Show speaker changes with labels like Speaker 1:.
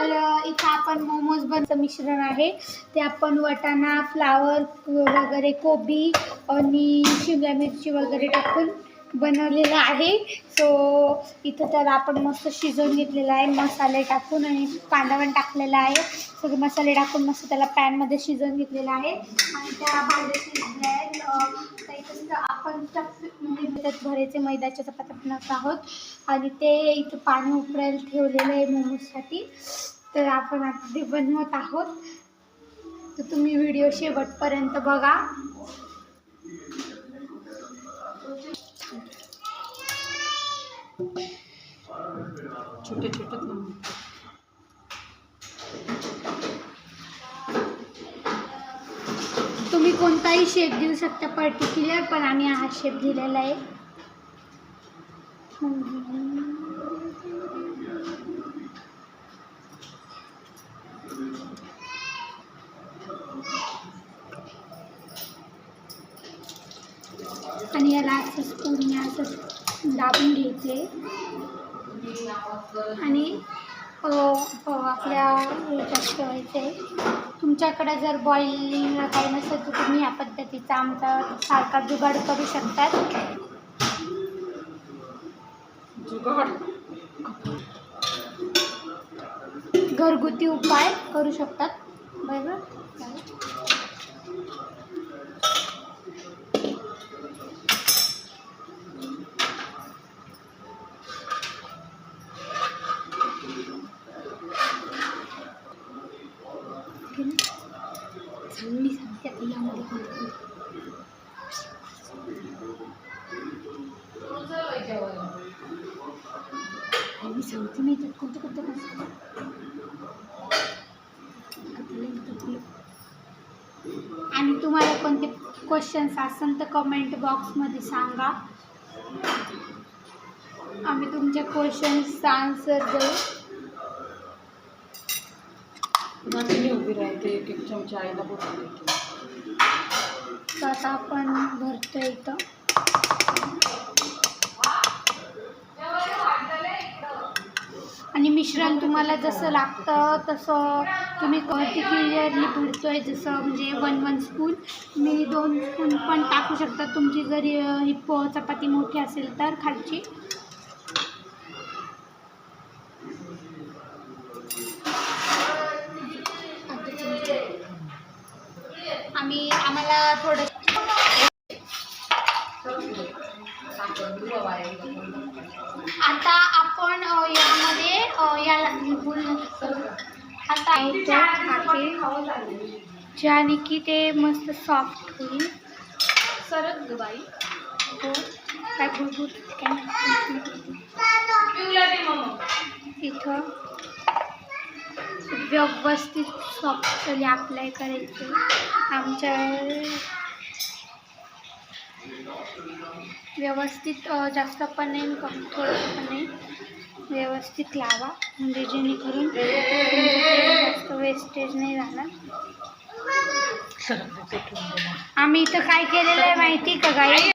Speaker 1: तर इथं आपण मोमोज बनचं मिश्रण आहे. ते आपण वटाणा फ्लावर वगैरे कोबी आणि शिमला मिरची वगैरे टाकून बनवलेलं आहे. सो इथं तर आपण मस्त शिजवून घेतलेलं आहे. मसाले टाकून आणि कांदा पण टाकलेला आहे. सगळे मसाले टाकून मस्त त्याला पॅनमध्ये शिजवून घेतलेलं आहे. आणि त्या भाज्या शिजल्या आहेत. तर इथं आपण म्हणजे त्यात भरायचे मैद्याच्या चपात्या बनवत आहोत. आणि ते इथं पाणी उकळायला ठेवलेलं आहे मोमोजसाठी. तर आपण आता ते बनवत आहोत. तर तुम्ही व्हिडिओ शेवटपर्यंत बघा.
Speaker 2: छोटे छोटे
Speaker 1: तुम्ही कोणताही शेप देऊ शकता पर्टिक्युलर पण आम्ही हा शेप दिलेला आहे. आणि याला असंच स्पूनने असंच दाबून घ्यायचे आणि अ, अ, आपल्या ह्याच्यात ठेवायचे तुमच्याकडे जर बॉइलिंगला काही नसेल तर तुम्ही या पद्धतीचा आमचा सारखा जुगाड करू शकतात.
Speaker 2: जुगाड?
Speaker 1: घरगुती उपाय करू शकतात. बरोबर? मी सांगते यामध्ये मी सांगते मी त्यात कोणतं कोणतं कसं आणि तुम्हाला कोणते क्वेश्चन्स असेल तर कमेंट बॉक्समध्ये सांगा. आम्ही तुमच्या क्वेश्चन्सचा आन्सर देऊ.
Speaker 2: पुन्हा उभी राहते एक एक चमचा आईला बोलून देते.
Speaker 1: तर आता आपण भरतो इथं. आणि मिश्रण तुम्हाला जसं लागतं तसं तुम्ही पर्टिक्युलरली भरतोय जसं म्हणजे वन वन स्पून मी दोन स्पून पण टाकू शकता. तुमची जरी ही प चपाती मोठी असेल तर खालची. आम्हाला थोडं आता आपण यामध्ये याला आता ज्याने की ते मस्त सॉफ्ट होईल.
Speaker 2: सरक बाई
Speaker 1: हो काय? भरपूर इथं. व्यवस्थित सॉफ्ट तरी अप्लाय करायचे. आमच्या व्यवस्थित जास्त पण नाही कमी थोडंसं पण नाही. व्यवस्थित लावा म्हणजे जेणेकरून जास्त वेस्टेज नाही राहणार. आम्ही इथं काय केलेलं आहे माहिती का गाई?